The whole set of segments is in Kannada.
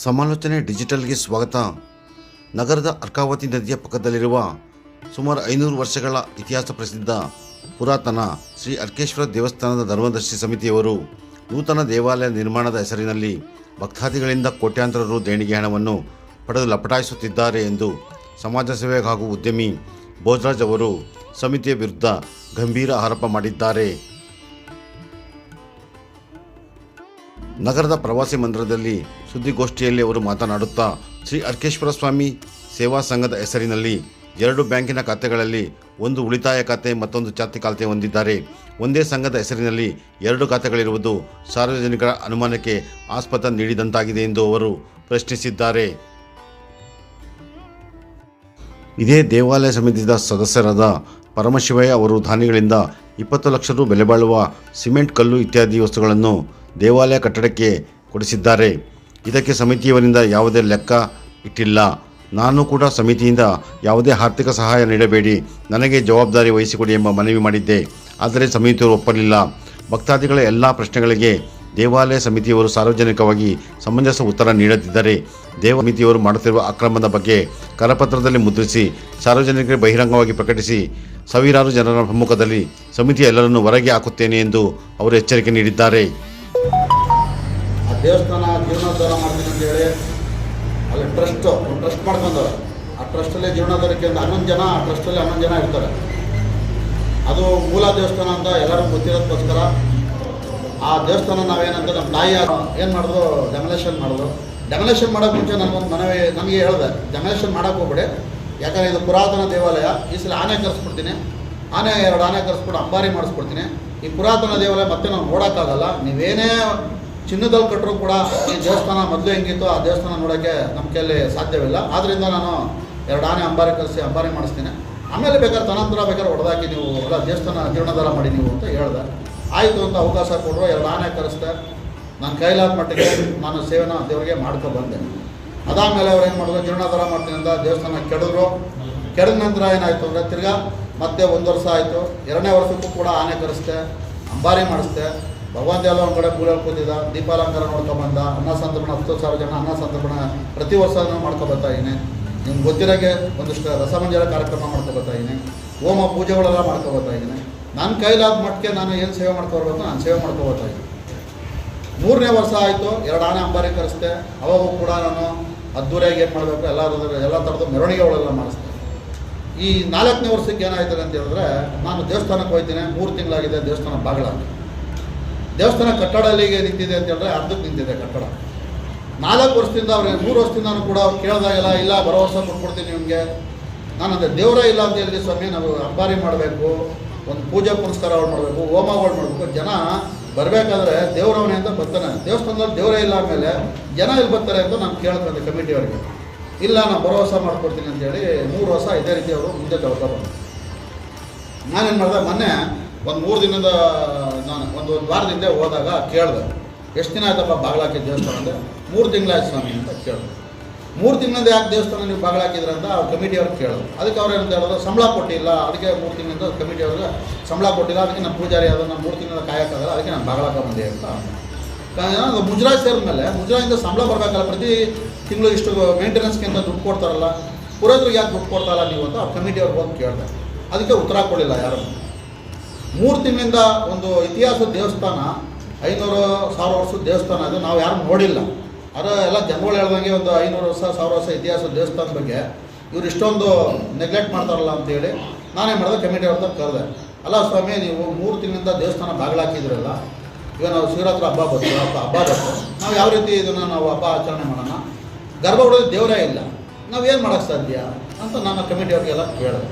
ಸಮಾಲೋಚನೆ ಡಿಜಿಟಲ್ಗೆ ಸ್ವಾಗತ. ನಗರದ ಅರ್ಕಾವತಿ ನದಿಯ ಪಕ್ಕದಲ್ಲಿರುವ ಸುಮಾರು ಐನೂರು ವರ್ಷಗಳ ಇತಿಹಾಸ ಪ್ರಸಿದ್ಧ ಪುರಾತನ ಶ್ರೀ ಅರ್ಕೇಶ್ವರ ದೇವಸ್ಥಾನದ ಧರ್ಮದರ್ಶಿ ಸಮಿತಿಯವರು ನೂತನ ದೇವಾಲಯ ನಿರ್ಮಾಣದ ಹೆಸರಿನಲ್ಲಿ ಭಕ್ತಾದಿಗಳಿಂದ ಕೋಟ್ಯಾಂತರ ರು ದೇಣಿಗೆ ಹಣವನ್ನು ಪಡೆದು ಲಪಟಾಯಿಸುತ್ತಿದ್ದಾರೆ ಎಂದು ಸಮಾಜ ಸೇವೆ ಹಾಗೂ ಉದ್ಯಮಿ ಭೋಜರಾಜ್ ಅವರು ಸಮಿತಿಯ ವಿರುದ್ಧ ಗಂಭೀರ ಆರೋಪ ಮಾಡಿದ್ದಾರೆ. ನಗರದ ಪ್ರವಾಸಿ ಮಂದಿರದಲ್ಲಿ ಸುದ್ದಿಗೋಷ್ಠಿಯಲ್ಲಿ ಅವರು ಮಾತನಾಡುತ್ತಾ ಶ್ರೀ ಅರ್ಕೇಶ್ವರ ಸ್ವಾಮಿ ಸೇವಾ ಸಂಘದ ಹೆಸರಿನಲ್ಲಿ ಎರಡು ಬ್ಯಾಂಕಿನ ಖಾತೆಗಳಲ್ಲಿ ಒಂದು ಉಳಿತಾಯ ಖಾತೆ ಮತ್ತೊಂದು ಚಾತಿ ಖಾತೆ ಹೊಂದಿದ್ದಾರೆ. ಒಂದೇ ಸಂಘದ ಹೆಸರಿನಲ್ಲಿ ಎರಡು ಖಾತೆಗಳಿರುವುದು ಸಾರ್ವಜನಿಕರ ಅನುಮಾನಕ್ಕೆ ಆಸ್ಪದ ನೀಡಿದಂತಾಗಿದೆ ಎಂದು ಅವರು ಪ್ರಶ್ನಿಸಿದ್ದಾರೆ. ಇದೇ ದೇವಾಲಯ ಸಮಿತಿಯ ಸದಸ್ಯರಾದ ಪರಮಶಿವಯ್ಯ ಅವರು ದಾನಿಗಳಿಂದ ಇಪ್ಪತ್ತು ಲಕ್ಷ ರು ಬೆಲೆ ಬಾಳುವ ಸಿಮೆಂಟ್, ಕಲ್ಲು ಇತ್ಯಾದಿ ವಸ್ತುಗಳನ್ನು ದೇವಾಲಯ ಕಟ್ಟಡಕ್ಕೆ ಕೊಡಿಸಿದ್ದಾರೆ. ಇದಕ್ಕೆ ಸಮಿತಿಯವರಿಂದ ಯಾವುದೇ ಲೆಕ್ಕ ಇಟ್ಟಿಲ್ಲ. ನಾನು ಕೂಡ ಸಮಿತಿಯಿಂದ ಯಾವುದೇ ಆರ್ಥಿಕ ಸಹಾಯ ನೀಡಬೇಡಿ. ನನಗೆ ಜವಾಬ್ದಾರಿ ವಹಿಸಿಕೊಡಿ ಎಂಬ ಮನವಿ ಮಾಡಿದ್ದೆ. ಆದರೆ ಸಮಿತಿಯವರು ಒಪ್ಪಲಿಲ್ಲ. ಭಕ್ತಾದಿಗಳ ಎಲ್ಲ ಪ್ರಶ್ನೆಗಳಿಗೆ ದೇವಾಲಯ ಸಮಿತಿಯವರು ಸಾರ್ವಜನಿಕವಾಗಿ ಸಮಂಜಸ ಉತ್ತರ ನೀಡದಿದ್ದರೆ ದೇವ ಸಮಿತಿಯವರು ಮಾಡುತ್ತಿರುವ ಅಕ್ರಮದ ಬಗ್ಗೆ ಕರಪತ್ರದಲ್ಲಿ ಮುದ್ರಿಸಿ, ಸಾರ್ವಜನಿಕರಿಗೆ ಬಹಿರಂಗವಾಗಿ ಪ್ರಕಟಿಸಿ, ಸಾವಿರಾರು ಜನರ ಸಮ್ಮುಖದಲ್ಲಿ ಸಮಿತಿ ಎಲ್ಲರನ್ನು ಹೊರಗೆ ಹಾಕುತ್ತೇನೆ ಎಂದು ಅವರು ಎಚ್ಚರಿಕೆ ನೀಡಿದ್ದಾರೆ. ದೇವಸ್ಥಾನ ಜೀರ್ಣೋದ್ಧಾರ ಮಾಡ್ತೀನಿ ಅಂತ ಹೇಳಿ, ಅಲ್ಲಿ ಟ್ರಸ್ಟ್ ಒಂದು ಟ್ರಸ್ಟ್ ಮಾಡ್ಕೊಂಡವ್ರೆ. ಆ ಟ್ರಸ್ಟಲ್ಲಿ ಜೀರ್ಣೋದ್ಧಾರಕ್ಕೆ ಒಂದು ಹನ್ನೊಂದು ಜನ, ಆ ಟ್ರಸ್ಟಲ್ಲಿ ಹನ್ನೊಂದು ಜನ ಇರ್ತಾರೆ. ಅದು ಮೂಲ ದೇವಸ್ಥಾನ ಅಂತ ಎಲ್ಲರೂ ಗೊತ್ತಿರೋದಕ್ಕೋಸ್ಕರ ಆ ದೇವಸ್ಥಾನ ನಾವೇನಂತ ನಮ್ಮ ತಾಯಿ ಏನು ಮಾಡಿದ್ರು? ಡೆಮಲೇಷನ್ ಮಾಡಿದ್ರು. ಡೆಮಲೇಷನ್ ಮಾಡೋಕೆ ಮುಂಚೆ ನನಗೊಂದು ಮನವಿ ನನಗೆ ಹೇಳಿದೆ ಡೆಮಲೇಷನ್ ಮಾಡೋಕ್ಕೆ ಹೋಗ್ಬೇಡಿ. ಯಾಕಂದರೆ ಇದು ಪುರಾತನ ದೇವಾಲಯ. ಈ ಸಲ ಆನೆ ಕರೆಸ್ಬಿಡ್ತೀನಿ. ಆನೆ ಎರಡು ಆನೆ ಕರೆಸ್ಬಿಟ್ಟು ಅಂಬಾರಿ ಮಾಡಿಸ್ಬಿಡ್ತೀನಿ. ಈ ಪುರಾತನ ದೇವಾಲಯ ಮತ್ತೆ ನಾವು ನೋಡೋಕ್ಕಾಗಲ್ಲ. ನೀವೇನೇ ಚಿನ್ನದಲ್ಲಿ ಕಟ್ಟರು ಕೂಡ ಈ ದೇವಸ್ಥಾನ ಮೊದಲು ಹೆಂಗಿತ್ತು ಆ ದೇವಸ್ಥಾನ ನೋಡೋಕ್ಕೆ ನಮ್ಮ ಕೈಯಲ್ಲಿ ಸಾಧ್ಯವಿಲ್ಲ. ಆದ್ದರಿಂದ ನಾನು ಎರಡು ಆನೆ ಅಂಬಾರಿ ಕರೆಸಿ ಅಂಬಾರಿ ಮಾಡಿಸ್ತೀನಿ. ಆಮೇಲೆ ಬೇಕಾದ್ರೆ ತನಂತರ ಬೇಕಾದ್ರೆ ಹೊಡೆದಾಕಿ ನೀವು ಎಲ್ಲ ದೇವಸ್ಥಾನ ಜೀರ್ಣಧಾರ ಮಾಡಿ ನೀವು ಅಂತ ಹೇಳ್ದೆ. ಆಯಿತು ಅಂತ ಅವಕಾಶ ಕೊಡೋ ಎಲ್ಲ ನಾನೇ ಕರೆಸ್ದೆ. ನಾನು ಕೈಲಾದ ಮಟ್ಟಿಗೆ ನಾನು ಸೇವೆನ ದೇವರಿಗೆ ಮಾಡ್ಕೊ ಬಂದೆ. ಅದಾದಮೇಲೆ ಅವ್ರು ಏನು ಮಾಡಿದ್ರು, ಜೀರ್ಣೋದ್ಧಾರ ಮಾಡ್ತೀನಿ ಅಂತ ದೇವಸ್ಥಾನ ಕೆಡಿದ್ರು. ಕೆಡದ ನಂತರ ಏನಾಯಿತು ಅಂದರೆ ತಿರ್ಗಾ ಮತ್ತೆ ಒಂದು ವರ್ಷ ಆಯಿತು. ಎರಡನೇ ವರ್ಷಕ್ಕೂ ಕೂಡ ಆನೆ ಕರೆಸ್ದೆ, ಅಂಬಾರಿ ಮಾಡಿಸ್ದೆ. ಭಗವಂತ ಎಲ್ಲ ಒಂದು ಕಡೆ ಪೂಜೆ ಕೂತಿದ್ದ, ದೀಪಾಲಂಕಾರ ನೋಡ್ಕೊಂಬಂದ ಅನ್ನ ಸಂತರ್ಪಣ, ಹತ್ತು ಸಾವಿರ ಜನ ಅನ್ನ ಸಂತರ್ಪಣ ಪ್ರತಿ ವರ್ಷ ಮಾಡ್ಕೊಬರ್ತಾ ಇದ್ದೀನಿ ನಿಮ್ಗೆ ಗೊತ್ತಿರೋಕ್ಕೆ ಒಂದಿಷ್ಟು ರಸಮಂಜರ ಕಾರ್ಯಕ್ರಮ ಮಾಡ್ಕೊಬರ್ತಾ ಇದ್ದೀನಿ ಹೋಮ ಪೂಜೆಗಳೆಲ್ಲ ಮಾಡ್ಕೊಬರ್ತಾ ಇದ್ದೀನಿ ನನ್ನ ಕೈಲಾದ ಮಟ್ಟಿಗೆ ನಾನು ಏನು ಸೇವೆ ಮಾಡ್ಕೊಬರ್ಬೇಕು ನಾನು ಸೇವೆ ಇದ್ದೀನಿ. ಮೂರನೇ ವರ್ಷ ಆಯಿತು, ಎರಡು ಆನೆ ಅಂಬಾರಿ ಕರೆಸ್ದೆ. ಅವಾಗೂ ಕೂಡ ನಾನು ಅದ್ದೂರಿಯಾಗಿ ಏನು ಮಾಡಬೇಕು, ಎಲ್ಲ ಎಲ್ಲ ಥರದ ಮೆರವಣಿಗೆಗಳೆಲ್ಲ ಮಾಡಿಸ್ದೆ. ಈ ನಾಲ್ಕನೇ ವರ್ಷಕ್ಕೆ ಏನಾಯ್ತದೆ ಅಂತ ಹೇಳಿದ್ರೆ, ನಾನು ದೇವಸ್ಥಾನಕ್ಕೆ ಹೋಗ್ತೀನಿ, ಮೂರು ತಿಂಗಳಾಗಿದೆ ದೇವಸ್ಥಾನ ಬಾಗಿಲ ದೇವಸ್ಥಾನ ಕಟ್ಟಡ ಅಲ್ಲಿಗೆ ನಿಂತಿದೆ ಅಂತ ಹೇಳಿದ್ರೆ ಅರ್ಧಕ್ಕೆ ನಿಂತಿದೆ ಕಟ್ಟಡ. ನಾಲ್ಕು ವರ್ಷದಿಂದ ಅವ್ರಿಗೆ ಮೂರು ವರ್ಷದಿಂದ ಕೂಡ ಅವ್ರು ಕೇಳಿದಾಗೆಲ್ಲ, ಇಲ್ಲ, ಬರೋ ವರ್ಷ ಕೊಟ್ಬಿಡ್ತೀನಿ ನಿಮಗೆ. ನಾನು ಅದೇ ದೇವರೇ ಇಲ್ಲ ಅಂತ ಹೇಳಿದ್ವಿ ಸ್ವಾಮಿ, ನಾವು ಅಂಬಾರಿ ಮಾಡಬೇಕು. ಒಂದು ಪೂಜೆ ಪುರಸ್ಕಾರಗಳು ಮಾಡಬೇಕು ಹೋಮಗಳು ಮಾಡಬೇಕು, ಜನ ಬರಬೇಕಾದ್ರೆ ದೇವರವನೇ ಅಂತ ಬರ್ತಾನೆ. ದೇವಸ್ಥಾನದಲ್ಲಿ ದೇವರೇ ಇಲ್ಲ ಆದಮೇಲೆ ಜನ ಇಲ್ಲಿ ಬರ್ತಾರೆ ಅಂತ ನಾನು ಕೇಳ್ಕೊಂಡೆ ಕಮಿಟಿಯವರಿಗೆ ಇಲ್ಲ ನಾನು ಭರವಸೆ ಮಾಡ್ಕೊಡ್ತೀನಿ ಅಂತೇಳಿ ಮೂರು ವರ್ಷ ಇದೇ ರೀತಿ ಅವರು ಮುಂದೆ ತಗೊಳ್ತಾ ಬಂದರು. ನಾನೇನು ಮಾಡಿದೆ, ಮೊನ್ನೆ ಒಂದು ಮೂರು ದಿನದ, ನಾನು ಒಂದು ಒಂದು ವಾರದಿಂದ ಹೋದಾಗ ಕೇಳಿದೆ, ಎಷ್ಟು ದಿನ ಆಯ್ತಪ್ಪ ಬಾಗ್ಲಾಕೆ ದೇವಸ್ಥಾನ ಅಂದರೆ ಮೂರು ತಿಂಗಳಾಯ್ತು ಸ್ವಾಮಿ ಅಂತ ಕೇಳಿದೆ. ಮೂರು ತಿಂಗಳಿಂದ ಯಾಕೆ ದೇವಸ್ಥಾನ ನೀವು ಬಾಗಿಲಾಕಿದ್ರ ಅಂತ ಅವ್ರು ಕಮಿಟಿಯವ್ರಿಗೆ ಕೇಳೋದು ಅದಕ್ಕೆ ಅವ್ರು ಏನಂತ ಹೇಳಿದ್ರು ಸಂಬಳ ಕೊಟ್ಟಿಲ್ಲ, ಅದಕ್ಕೆ ಮೂರು ತಿಂಗಳಿಂದ ಕಮಿಟಿಯವ್ರಿಗೆ ಸಂಬಳ ಕೊಟ್ಟಿಲ್ಲ, ಅದಕ್ಕೆ ನಮ್ಮ ಪೂಜಾರಿ ಅದು ನಾನು ಮೂರು ತಿಂಗಳ ಕಾಯೋಕ್ಕಾಗಲ್ಲ ಅದಕ್ಕೆ ನಾನು ಬಾಗಿಲಾಕ ಬಂದೆ ಅಂತ ಮುಜರಾಜ್ ಸೇರಿದ್ಮೇಲೆ ಮುಜರಾಯಿಂದ ಸಂಬಳ ಬರಬೇಕಲ್ಲ, ಪ್ರತಿ ತಿಂಗಳು ಇಷ್ಟು ಮೇಂಟೆನೆನ್ಸ್ಗೆ ಅಂತ ದುಡ್ಡು ಕೊಡ್ತಾರಲ್ಲ, ಪುರೋಹಿತರಿಗೆ ಯಾಕೆ ದುಡ್ಡು ಕೊಡ್ತಾರಲ್ಲ ನೀವು ಅಂತ ಅವ್ರ ಕಮಿಟಿಯವ್ರಿಗೆ ಹೋಗಿ ಕೇಳಿದೆ. ಅದಕ್ಕೆ ಉತ್ತರ ಕೊಡಲಿಲ್ಲ ಯಾರು. ಮೂರು ತಿಂಗಳಿಂದ ಒಂದು ಇತಿಹಾಸದ ದೇವಸ್ಥಾನ, ಐನೂರು ಸಾವಿರ ವರ್ಷದ ದೇವಸ್ಥಾನ ಅದು ನಾವು ಯಾರು ನೋಡಿಲ್ಲ. ಅದು ಎಲ್ಲ ಜನಗಳು ಹೇಳ್ದಂಗೆ ಒಂದು ಐನೂರು ವರ್ಷ, ಸಾವಿರ ವರ್ಷ ಇತಿಹಾಸ ದೇವಸ್ಥಾನದ ಬಗ್ಗೆ ಇವ್ರು ಇಷ್ಟೊಂದು ನೆಗ್ಲೆಕ್ಟ್ ಮಾಡ್ತಾರಲ್ಲ ಅಂತೇಳಿ ನಾನೇ ಮಾಡಿದೆ ಕಮಿಟಿ ಅವ್ರ ಕರೆದೆ. ಅಲ್ಲ ಸ್ವಾಮಿ, ನೀವು ಮೂರು ತಿಂಗಳಿಂದ ದೇವಸ್ಥಾನ ಬಾಗಿಲಾಕಿದ್ರಲ್ಲ ಈಗ ನಾವು ಶಿವರಾತ್ರಿ ಹಬ್ಬ ಬರ್ತೀವಿ, ಹಬ್ಬ ಹಬ್ಬ ಬರ್ತೀವಿ ನಾವು ಯಾವ ರೀತಿ ಇದನ್ನು ನಾವು ಹಬ್ಬ ಆಚರಣೆ ಮಾಡೋಣ? ಗರ್ಭಗುಡದಲ್ಲಿ ದೇವರೇ ಇಲ್ಲ. ನಾವು ಏನು ಮಾಡೋಕ್ಕೆ ಸಾಧ್ಯ ಅಂತ ನಾನು ಕಮಿಟಿಯವ್ರಿಗೆಲ್ಲ ಕೇಳಿದೆ.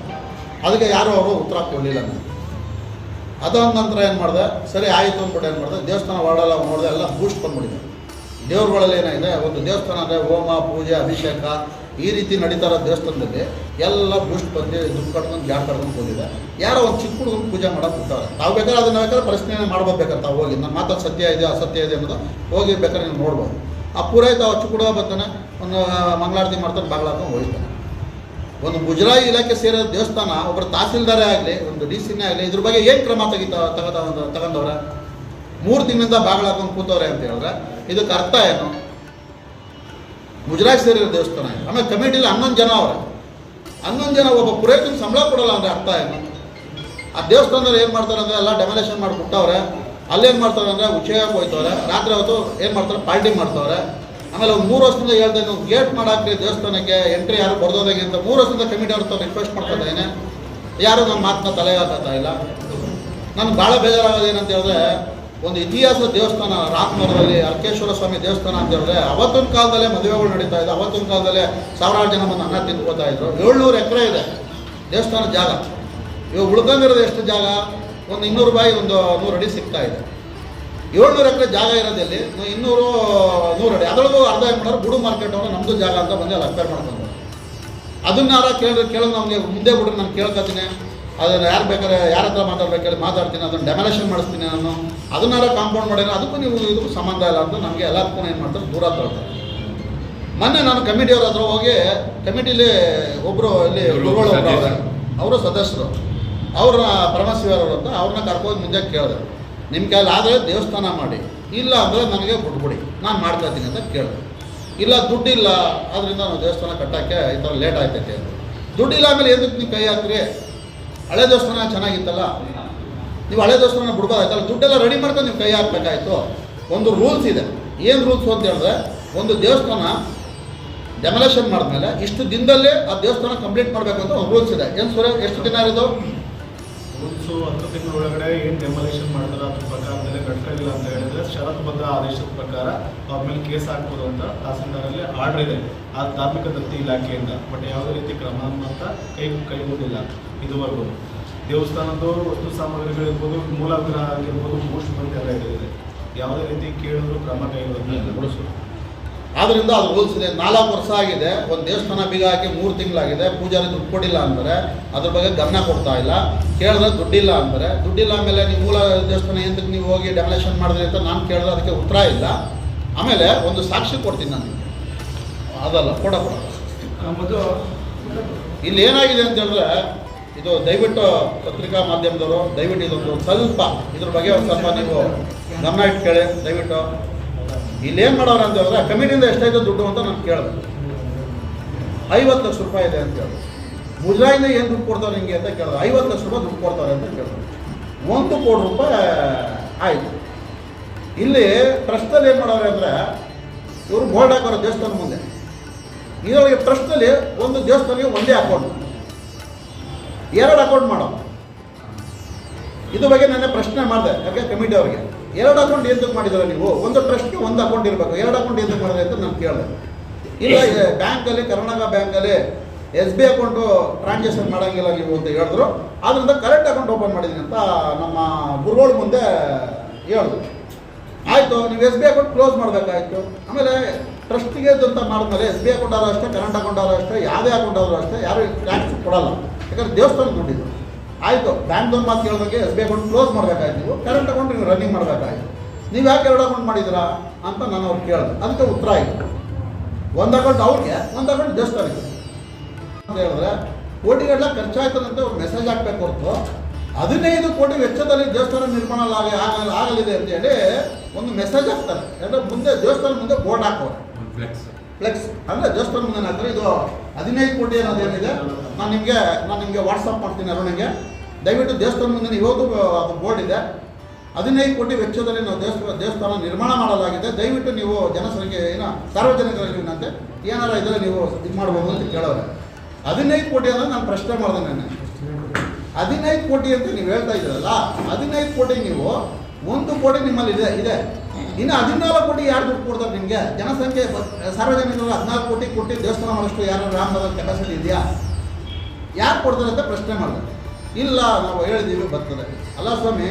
ಅದಕ್ಕೆ ಯಾರೂ ಅವರು ಉತ್ತರ ಕೊಡಲಿಲ್ಲ ನಾನು ಅದಾದ ನಂತರ ಏನು ಮಾಡಿದೆ? ಸರಿ, ಆಯಿತು ಅಂದ್ಬಿಟ್ಟು ಏನು ಮಾಡಿದೆ? ದೇವಸ್ಥಾನ ವಾಡಲ್ಲ ನೋಡಿದೆ, ಎಲ್ಲ ಬೂಸ್ಟ್ ಬಂದ್ಬಿಟ್ಟಿದೆ. ದೇವ್ರುಗಳಲ್ಲಿ ಏನಾಗಿದೆ ಒಂದು ದೇವಸ್ಥಾನ ಅಂದರೆ ಹೋಮ, ಪೂಜೆ, ಅಭಿಷೇಕ, ಈ ರೀತಿ ನಡೀತಾ ಇರೋ ದೇವಸ್ಥಾನದಲ್ಲಿ ಎಲ್ಲ ಬೂಸ್ಟ್ ಬಂದು ದುಡ್ಡು ಕಟ್ಕೊಂಡು ಜಾಡ್ ಕಟ್ಕೊಂಡು ಹೋಗಿದೆ ಯಾರೋ ಒಂದು ಚಿಕ್ಕ ಹುಡುಗನ ಪೂಜೆ ಮಾಡೋಕೆ ಹೋಗ್ತಾರೆ ತಾವು ಬೇಕಾದ್ರೆ ಅದನ್ನ ಬೇಕಾದ್ರೆ ಪ್ರಶ್ನೆ ಮಾಡ್ಬೋದು ಬೇಕಾದ್ರೆ ತಾವು ಹೋಗಿ. ನನ್ನ ಮಾತಲ್ಲಿ ಸತ್ಯ ಇದೆ, ಅಸತ್ಯ ಇದೆ ಅನ್ನೋದು ಹೋಗಿ ಬೇಕಾದ್ರೆ ನೀವು ನೋಡ್ಬೋದು. ಆ ಪೂರೈತ ಆ ಚಿಕ್ಕ ಹುಡುಗ ಬರ್ತಾನೆ, ಒಂದು ಮಂಗಳಾರತಿ ಮಾಡ್ತಾನೆ ಬಾಗ್ಲಾಕೊಂಡು ಹೋಗ್ತಾನೆ. ಒಂದು ಮುಜರಾಯಿ ಇಲಾಖೆ ಸೇರೋ ದೇವಸ್ಥಾನ ಒಬ್ಬರು ತಹಸೀಲ್ದಾರೇ ಆಗಲಿ, ಒಂದು ಡಿ ಸಿನೇ ಆಗಲಿ, ಇದ್ರ ಬಗ್ಗೆ ಏನು ಕ್ರಮ ತೆಗಿತ ತಗೊಂಡ ತಗೊಂಡವ್ರೆ ಮೂರು ತಿಂಗಳಿಂದ ಬಾಗಿಲು ಹಾಕೊಂಡು ಕೂತವ್ರೆ ಅಂತ ಹೇಳಿದ್ರೆ, ಇದಕ್ಕೆ ಅರ್ಥ ಏನು? ಗುಜರಾತ್ ಸೇರಿರೋ ದೇವಸ್ಥಾನ ಇದೆ. ಆಮೇಲೆ ಕಮಿಟಿಲಿ ಹನ್ನೊಂದು ಜನ ಅವರ. ಹನ್ನೊಂದು ಜನ ಒಬ್ಬ ಪುರೋಹಿತನ ಸಂಬಳ ಕೊಡಲ್ಲ ಅಂದರೆ ಅರ್ಥ ಏನು? ಆ ದೇವಸ್ಥಾನದಲ್ಲಿ ಏನು ಮಾಡ್ತಾರೆ ಅಂದರೆ ಎಲ್ಲ ಡೆಮೊಲೇಷನ್ ಮಾಡಿಬಿಟ್ಟವ್ರೆ ಅಲ್ಲೇನು ಮಾಡ್ತಾರೆ ಅಂದರೆ ಉಚ್ಚಯಕ್ಕೆ ಹೋಯ್ತವ್ರೆ. ರಾತ್ರಿ ಹೊತ್ತು ಏನು ಮಾಡ್ತಾರೆ? ಪಾರ್ಟಿ ಮಾಡ್ತವ್ರೆ. ಆಮೇಲೆ ಒಂದು ಮೂರು ವರ್ಷದಿಂದ ಹೇಳ್ದೆ, ನೀವು ಗೇಟ್ ಮಾಡಾಕ್ರಿ ದೇವಸ್ಥಾನಕ್ಕೆ, ಎಂಟ್ರಿ ಯಾರು ಬರ್ದೋದಾಗೆ ಅಂತ. ಮೂರು ವರ್ಷದಿಂದ ಕಮಿಟಿ ಅವ್ರ ರಿಕ್ವೆಸ್ಟ್ ಮಾಡ್ತಾ ಇದ್ದೇನೆ. ಯಾರು ನಮ್ಮ ಮಾತನ್ನ ತಲೆ ಹಾಕತ್ತಾ ಇಲ್ಲ? ನನಗೆ ಭಾಳ ಬೇಜಾರಾಗೋದು ಏನಂತ ಹೇಳಿದ್ರೆ ಒಂದು ಇತಿಹಾಸದ ದೇವಸ್ಥಾನ, ರಾಮನಗರದಲ್ಲಿ ಅರ್ಕೇಶ್ವರ ಸ್ವಾಮಿ ದೇವಸ್ಥಾನ ಅಂತ ಹೇಳಿದ್ರೆ, ಅವತ್ತಿನ ಕಾಲದಲ್ಲೇ ಮದುವೆಗಳು ನಡೀತಾ ಇದೆ. ಅವತ್ತಿನ ಕಾಲದಲ್ಲೇ ಸಾವಿರಾರು ಜನ ಬಂದು ಅನ್ನ ತಿಂದ್ಕೋತಾ ಇದ್ರು. ಏಳ್ನೂರು ಎಕರೆ ಇದೆ ದೇವಸ್ಥಾನ ಜಾಗ. ಇವಾಗ ಉಳ್ಕೊಂಡಿರೋದು ಎಷ್ಟು ಜಾಗ? ಒಂದು ಇನ್ನೂರು ರೂಪಾಯಿ ಒಂದು ನೂರು ಅಡಿ ಸಿಗ್ತಾ ಇದೆ. ಏಳ್ನೂರು ಎಕರೆ ಜಾಗ ಇರೋದಲ್ಲಿ ಇನ್ನೂರು, ನೂರು ಅಡಿ. ಅದರೊಳಗೂ ಅರ್ಧ ಏನು ಮಾಡೋರು ಬುಡು ಮಾರ್ಕೆಟ್ ಅವರು ನಮ್ಮದು ಜಾಗ ಅಂತ ಬಂದು ಅಲ್ಲಿ ಅಕ್ವೈರ್ ಮಾಡ್ಕೊಂಡು ಅದನ್ನಾರ ಕೇಳಿದ್ರೆ, ಕೇಳೋದು ನಮಗೆ, ಮುಂದೆ ಬಿಡ್ರಿ ನಾನು ಕೇಳ್ಕೊತೀನಿ. ಅದನ್ನು ಯಾರು ಬೇಕಾದ್ರೆ ಯಾರ ಹತ್ರ ಮಾತಾಡ್ಬೇಕಾದ್ರೆ ಮಾತಾಡ್ತೀನಿ ಅದನ್ನು ಡೆಮಲೇಷನ್ ಮಾಡಿಸ್ತೀನಿ ನಾನು. ಅದನ್ನಾರ ಕಾಂಪೌಂಡ್ ಮಾಡಿದ್ರೆ ಅದಕ್ಕೂ ನೀವು ಇದಕ್ಕೂ ಸಂಬಂಧ ಇಲ್ಲ ಅಂತ ನಮಗೆ ಎಲ್ಲದಕ್ಕೂ ಏನು ಮಾಡ್ತಾರೆ? ದೂರ ತಳ್ತಾರೆ ಮೊನ್ನೆ ನಾನು ಕಮಿಟಿಯವ್ರ ಹತ್ರ ಹೋಗಿ ಕಮಿಟಿಲಿ ಒಬ್ಬರು ಇಲ್ಲಿ ಗುರುಗಳು ಅವರು ಸದಸ್ಯರು. ಅವ್ರನ್ನ ಪರಮಶಿವರವರು ಅಂತ ಅವ್ರನ್ನ ಕರ್ಕೊಂಡು ಮುಂದೆ ಕೇಳಿದೆ. ನಿಮ್ಮ ಕೈಯಲ್ಲಿ ಆದರೆ ದೇವಸ್ಥಾನ ಮಾಡಿ. ಇಲ್ಲ ಅಂದರೆ ನನಗೆ ಬಿಟ್ಬಿಡಿ ನಾನು ಮಾಡ್ಕೊತೀನಿ ಅಂತ ಕೇಳಿದೆ. ಇಲ್ಲ ದುಡ್ಡಿಲ್ಲ ಆದ್ದರಿಂದ ನಾವು ದೇವಸ್ಥಾನ ಕಟ್ಟೋಕ್ಕೆ ಈ ಥರ ಲೇಟ್ ಆಯ್ತೈತೆ ಅಂತ. ದುಡ್ಡಿಲ್ಲ ಆಮೇಲೆ ಎದಕ್ಕೆ ನೀವು ಕೈ ಹಾಕ್ರಿ ಹಳೆ ದೇವಸ್ಥಾನ ಚೆನ್ನಾಗಿತ್ತಲ್ಲ? ನೀವು ಹಳೆ ದೇವಸ್ಥಾನ ಬಿಡ್ಬೋದಾಯ್ತಲ್ಲ? ದುಡ್ಡೆಲ್ಲ ರೆಡಿ ಮಾಡ್ಕೊಂಡು ನೀವು ಕೈ ಹಾಕ್ಬೇಕಾಯ್ತು. ಒಂದು ರೂಲ್ಸ್ ಇದೆ. ಏನು ರೂಲ್ಸ್ ಅಂತ ಹೇಳಿದ್ರೆ, ಒಂದು ದೇವಸ್ಥಾನ ಡೆಮಲೇಷನ್ ಮಾಡಿದ್ಮೇಲೆ ಇಷ್ಟು ದಿನದಲ್ಲೇ ಆ ದೇವಸ್ಥಾನ ಕಂಪ್ಲೀಟ್ ಮಾಡಬೇಕು ಅಂತ ಒಂದು ರೂಲ್ಸ್ ಇದೆ. ಏನು ಸೂರ್ಯ, ಎಷ್ಟು ದಿನ ಇರೋದು? ರೂಲ್ಸು ಹತ್ತು ತಿಂಗಳ ಒಳಗಡೆ ಏನು ಡೆಮೊಲೇಷನ್ ಮಾಡ್ತಾರೆ, ಅದ್ರ ಪ್ರಕಾರದಲ್ಲಿ ಕಟ್ಕೊಂಡಿಲ್ಲ ಅಂತ ಹೇಳಿದ್ರೆ, ಷರತ್ತುಬದ್ಧ ಆದೇಶದ ಪ್ರಕಾರ ಅವ್ರ ಮೇಲೆ ಕೇಸ್ ಹಾಕ್ಬೋದು ಅಂತ ತಹಸೀಲ್ದಾರಲ್ಲಿ ಆರ್ಡರ್ ಇದೆ. ಆ ಧಾರ್ಮಿಕ ದತ್ತಿ ಇಲಾಖೆಯಿಂದ. ಬಟ್ ಯಾವುದೇ ರೀತಿ ಕ್ರಮ ಅಂತ ಕೈ ಕೈಗೊಂಡಿಲ್ಲ ಇದುವರೆಗೂ ದೇವಸ್ಥಾನದ್ದು ವಸ್ತು ಸಾಮಗ್ರಿಗಳಿರ್ಬೋದು ಮೂಲ ವಿಗ್ರಹ ಆಗಿರ್ಬೋದು ಮೋಸ್ಟ್ ಬಂದು ಎಲ್ಲ ಇದೆ ಯಾವುದೇ ರೀತಿ ಕೇಳಿದ್ರು ಕ್ರಮ ಕೈಗೊಳ್ಳೋದಿಲ್ಲ ಆದ್ದರಿಂದ ಅದು ರೂಲ್ಸ್ ಇದೆ ನಾಲ್ಕು ವರ್ಷ ಆಗಿದೆ. ಒಂದು ದೇವಸ್ಥಾನ ಬೀಗ ಹಾಕಿ ಮೂರು ತಿಂಗಳಾಗಿದೆ. ಪೂಜಾರಿ ದುಡ್ಡು ಕೊಡಿಲ್ಲ ಅಂತಾರೆ ಅದ್ರ ಬಗ್ಗೆ ಗಮನ ಕೊಡ್ತಾ ಇಲ್ಲ. ಕೇಳಿದ್ರೆ ದುಡ್ಡಿಲ್ಲ ಅಂತಾರೆ ದುಡ್ಡಿಲ್ಲ ಆಮೇಲೆ ನೀವು ಮೂಲ ದೇವಸ್ಥಾನ ಎಂತಕ್ಕೆ ನೀವು ಹೋಗಿ ಡೆಮಲೇಷನ್ ಮಾಡಿದ್ರಿ ಅಂತ ನಾನು ಕೇಳಿದ್ರೆ ಅದಕ್ಕೆ ಉತ್ತರ ಇಲ್ಲ. ಆಮೇಲೆ ಒಂದು ಸಾಕ್ಷಿ ಕೊಡ್ತೀನಿ ನಾನು ನಿಮಗೆ. ಅದಲ್ಲ ಕೊಡ ಇಲ್ಲಿ ಏನಾಗಿದೆ ಅಂತ ಹೇಳಿದ್ರೆ ಇದು ದಯವಿಟ್ಟು ಪತ್ರಿಕಾ ಮಾಧ್ಯಮದವರು, ದಯವಿಟ್ಟು ಇದೊಂದು ಸ್ವಲ್ಪ ಇದ್ರ ಬಗ್ಗೆ ಒಂದು ಸ್ವಲ್ಪ ನೀವು ಗಮನ ಕೇಳಿ ದಯವಿಟ್ಟು. ಇಲ್ಲಿ ಏನು ಮಾಡೋರು ಅಂತ ಹೇಳಿದ್ರೆ, ಕಮಿಟಿಯಿಂದ ಎಷ್ಟಾಯ್ತು ದುಡ್ಡು ಅಂತ ನಾನು ಕೇಳಿದೆ. ಐವತ್ತು ಲಕ್ಷ ರೂಪಾಯಿ ಇದೆ ಅಂತ ಹೇಳಿದ್ರು ಮುಜರಾಯಿಂದ ಏನು ದುಡ್ಡು ಕೊಡ್ತಾರೆ ನಿಮಗೆ ಅಂತ ಕೇಳಿದ್ರು ಐವತ್ತು ಲಕ್ಷ ರೂಪಾಯಿ ದುಡ್ಡು ಕೊಡ್ತಾರೆ ಅಂತ ಕೇಳಿದ್ರು ಒಂದು ಕೋಟಿ ರೂಪಾಯಿ ಆಯಿತು. ಇಲ್ಲಿ ಟ್ರಸ್ಟಲ್ಲಿ ಏನು ಮಾಡೋರು ಅಂದರೆ, ಇವರು ಬೋರ್ಡ್ ಹಾಕೋರು ದೇವಸ್ಥಾನ ಮುಂದೆ. ಇದರೊಳಗೆ ಟ್ರಸ್ಟಲ್ಲಿ ಒಂದು ದೇವಸ್ಥಾನಕ್ಕೆ ಒಂದೇ ಅಕೌಂಟ್ ಎರಡು ಅಕೌಂಟ್ ಮಾಡೋ. ಇದು ಬಗ್ಗೆ ನನ್ನ ಪ್ರಶ್ನೆ ಮಾಡಿದೆ, ಯಾಕೆ ಕಮಿಟಿ ಅವರಿಗೆ? ಎರಡು ಅಕೌಂಟ್ ಎಂತಕ್ಕೆ ಮಾಡಿದ್ರೆ ನೀವು? ಒಂದು ಟ್ರಸ್ಟ್ಗೆ ಒಂದು ಅಕೌಂಟ್ ಇರಬೇಕು. ಎರಡು ಅಕೌಂಟ್ ಎಂತಕ್ಕೆ ಮಾಡಿದ್ರೆ ಅಂತ ನಾನು ಕೇಳಿದೆ. ಇಲ್ಲ ಬ್ಯಾಂಕಲ್ಲಿ, ಕರ್ನಾಟಕ ಬ್ಯಾಂಕಲ್ಲಿ ಎಸ್ ಬಿ ಅಕೌಂಟು ಟ್ರಾನ್ಸಾಕ್ಷನ್ ಮಾಡೋಂಗಿಲ್ಲ ನೀವು ಅಂತ ಹೇಳಿದ್ರು. ಆದ್ದರಿಂದ ಕರೆಂಟ್ ಅಕೌಂಟ್ ಓಪನ್ ಮಾಡಿದ್ದೀನಿ ಅಂತ ನಮ್ಮ ಗುರುಗಳ ಮುಂದೆ ಹೇಳಿದ್ರು. ಆಯಿತು, ನೀವು ಎಸ್ ಬಿ ಅಕೌಂಟ್ ಕ್ಲೋಸ್ ಮಾಡಬೇಕಾಯಿತು. ಆಮೇಲೆ ಟ್ರಸ್ಟಿಗೆ ಅಂತ ಮಾಡಿದ್ಮೇಲೆ ಎಸ್ ಬಿ ಅಕೌಂಟ್ ಆದರೂ ಅಷ್ಟೇ ಕರೆಂಟ್ ಅಕೌಂಟ್ ಆದರೂ ಅಷ್ಟೇ, ಯಾವುದೇ ಅಕೌಂಟ್ ಆದರೂ ಅಷ್ಟೇ, ಯಾರು ಟ್ಯಾಕ್ಸ್ ಕೊಡಲ್ಲ. ಯಾಕಂದ್ರೆ ದೇವಸ್ಥಾನ ಕೊಟ್ಟಿದ್ದರು ಆಯಿತು ಬ್ಯಾಂಕ್ದೊಂದು ಮಾತು ಕೇಳಿದಾಗ ಎಸ್ ಬಿ ಅಕೌಂಟ್ ಕ್ಲೋಸ್ ಮಾಡಬೇಕಾಯ್ತು. ನೀವು ಕರೆಂಟ್ ಅಕೌಂಟ್ ನೀವು ರನ್ನಿಂಗ್ ಮಾಡಬೇಕಾಯ್ತು. ನೀವು ಯಾಕೆ ಎರಡು ಅಕೌಂಟ್ ಮಾಡಿದ್ದೀರಾ ಅಂತ ನಾನು ಅವ್ರು ಕೇಳಿದೆ. ಅದಕ್ಕೆ ಉತ್ತರ ಆಯಿತು. ಒಂದು ಅಕೌಂಟ್ ಅವ್ರಿಗೆ ಒಂದು ಅಕೌಂಟ್ ದೇವಸ್ಥಾನಕ್ಕೆ ಅಂತ ಹೇಳಿದ್ರೆ ಕೋಟಿಗಟ್ಟಲೆ ಖರ್ಚಾಯ್ತದಂತ ಅವ್ರು ಮೆಸೇಜ್ ಹಾಕ್ಬೇಕು ಹೊರತು. ಹದಿನೈದು ಕೋಟಿ ವೆಚ್ಚದಲ್ಲಿ ದೇವಸ್ಥಾನ ನಿರ್ಮಾಣ ಆಗಲಿ ಆಗಲ್- ಆಗಲಿದೆ ಅಂತ ಹೇಳಿ ಒಂದು ಮೆಸೇಜ್ ಹಾಕ್ತಾರೆ. ಯಾಕಂದ್ರೆ ಮುಂದೆ ದೇವಸ್ಥಾನ ಮುಂದೆ ಬೋರ್ಡ್ ಹಾಕೋರು. ಫ್ಲೆಕ್ಸ್ ಫ್ಲೆಕ್ಸ್ ಅಂದರೆ ದೇವಸ್ಥಾನ ಮುಂದೆ ಹಾಕ್ತಾರೆ. ಇದು ಹದಿನೈದು ಕೋಟಿ ಅನ್ನೋದು ಏನಿದೆ ನಾನು ನಿಮಗೆ ನಾನು ನಿಮಗೆ ವಾಟ್ಸಪ್ ಮಾಡ್ತೀನಿ ಅರುಣಿಗೆ. ದಯವಿಟ್ಟು ದೇವಸ್ಥಾನ ಮುಂದೆ ಇವತ್ತು ಅದು ಬೋರ್ಡ್ ಇದೆ. ಹದಿನೈದು ಕೋಟಿ ವೆಚ್ಚದಲ್ಲಿ ನಾವು ದೇವಸ್ಥಾನ ದೇವಸ್ಥಾನ ನಿರ್ಮಾಣ ಮಾಡಲಾಗಿದೆ. ದಯವಿಟ್ಟು ನೀವು ಜನಸಂಖ್ಯೆ, ಏನು, ಸಾರ್ವಜನಿಕರಲ್ಲಿ ಏನಂತೆ ಏನಾರ ಇದ್ರೆ ನೀವು ಇದು ಮಾಡ್ಬೋದು ಅಂತ ಕೇಳೋರೆ ಹದಿನೈದು ಕೋಟಿ ಅಂದರೆ ನಾನು ಪ್ರಶ್ನೆ ಮಾಡಿದೆ ನಾನು ಹದಿನೈದು ಕೋಟಿ ಅಂತ ನೀವು ಹೇಳ್ತಾ ಇದ್ದೀರಲ್ಲ, ಹದಿನೈದು ಕೋಟಿ ನೀವು ಒಂದು ಕೋಟಿ ನಿಮ್ಮಲ್ಲಿ ಇದೆ ಇದೆ. ಇನ್ನು ಹದಿನಾಲ್ಕು ಕೋಟಿ ಯಾರು ದುಡ್ಡು ಕೊಡ್ತಾರೆ ನಿಮಗೆ? ಜನಸಂಖ್ಯೆ, ಸಾರ್ವಜನಿಕರು ಹದಿನಾಲ್ಕು ಕೋಟಿ ಕೊಟ್ಟು ದೇವಸ್ಥಾನ ಮಾಡೋಷ್ಟು ಯಾರು ರಾಮದ ಕೆಪಾಸಿಟಿ ಇದೆಯಾ? ಯಾರು ಕೊಡ್ತಾರೆ ಅಂತ ಪ್ರಶ್ನೆ ಮಾಡಿದೆ ಇಲ್ಲ, ನಾವು ಹೇಳಿದ್ದೀವಿ ಬರ್ತದೆ. ಅಲ್ಲ ಸ್ವಾಮಿ,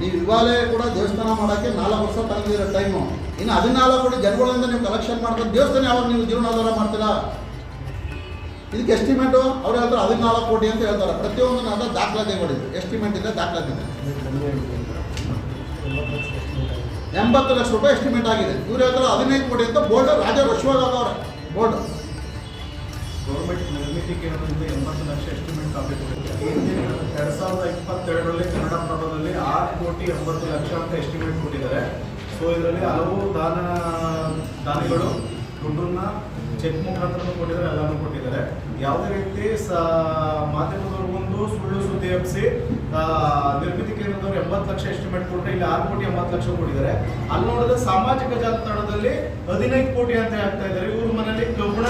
ನೀವು ಇವಾಗಲೇ ಕೂಡ ದೇವಸ್ಥಾನ ಮಾಡೋಕ್ಕೆ ನಾಲ್ಕು ವರ್ಷ ತಗೊಂಡಿರೋ ಟೈಮು ಇನ್ನು ಹದಿನಾಲ್ಕು ಕೋಟಿ ಜನಗಳಿಂದ ನೀವು ಕಲೆಕ್ಷನ್ ಮಾಡ್ತಾರೆ ದೇವಸ್ಥಾನ ಯಾವಾಗ ನೀವು ಜೀವನಾಧಾರ ಮಾಡ್ತೀರಾ? ಇದಕ್ಕೆ ಎಸ್ಟಿಮೇಟು ಅವ್ರು ಹೇಳ್ತಾರೆ ಹದಿನಾಲ್ಕು ಕೋಟಿ ಅಂತ ಹೇಳ್ತಾರೆ. ಪ್ರತಿಯೊಂದು ನಾನು ದಾಖಲಾತಿಗಳಿದೆ. ಎಸ್ಟಿಮೇಟ್ ಇದೆ ದಾಖಲಾತಿ ಇದೆ ಎಂಬತ್ತು ಲಕ್ಷ ರೂಪಾಯಿ ಎಸ್ಟಿಮೇಟ್ ಆಗಿದೆ. ಇವ್ರು ಹೇಳ್ತಾರೆ ಹದಿನೈದು ಕೋಟಿ ಅಂತ ಬೋರ್ಡ್ ರಾಜ ರಶ್ವಾಗ ಅವರ. ಬೋರ್ಡ್. ಗೌರ್ಮೆಂಟ್ ನಿರ್ಮಿತಿಗೆ ಏನಂದ್ರೆ ಎಂಬತ್ತು ಲಕ್ಷ ಎಸ್ಟಿಮೇಟ್ ಕಾಪಿ ಕೊಟ್ಟಿದ್ದಾರೆ ಎರಡ್ ಸಾವಿರದ ಇಪ್ಪತ್ತೆರಡರಲ್ಲಿ ಕನ್ನಡ ಪ್ರಭದಲ್ಲಿ ಆರು ಕೋಟಿ ಎಂಬತ್ತು ಲಕ್ಷ ಅಂತ ಎಸ್ಟಿಮೇಟ್ ಕೊಟ್ಟಿದ್ದಾರೆ. ಸೊ ಇದರಲ್ಲಿ ಹಲವು ದಾನ, ದಾನಿಗಳು ದುಡ್ಡನ್ನ ಚೆಕ್ ಮುಖಾಂತರ ಕೊಟ್ಟಿದ್ದಾರೆ, ಎಲ್ಲಾನು ಕೊಟ್ಟಿದ್ದಾರೆ. ಯಾವುದೇ ರೀತಿ ಮಾಧ್ಯಮದವರು ಮಾಧ್ಯಮದವ್ರಿಗೊಂದು ಸುಳ್ಳು ಸುದ್ದಿ ಹಬ್ಬಿಸಿ ನಿರ್ಮಿತಿ ಕೇಂದ್ರದವ್ರು ಎಂಬತ್ತು ಲಕ್ಷ ಎಸ್ಟಿಮೇಟ್ ಕೊಟ್ಟರೆ ಇಲ್ಲಿ ಆರು ಕೋಟಿ ಎಂಬತ್ತು ಲಕ್ಷ ಕೊಟ್ಟಿದ್ದಾರೆ. ಅಲ್ಲಿ ನೋಡಿದ್ರೆ ಸಾಮಾಜಿಕ ಜಾಲತಾಣದಲ್ಲಿ ಹದಿನೈದು ಕೋಟಿ ಅಂತ ಆಗ್ತಾ ಇದ್ದಾರೆ. ಇವ್ರ ಮನೆಯಲ್ಲಿ ಕಬ್ಬಣ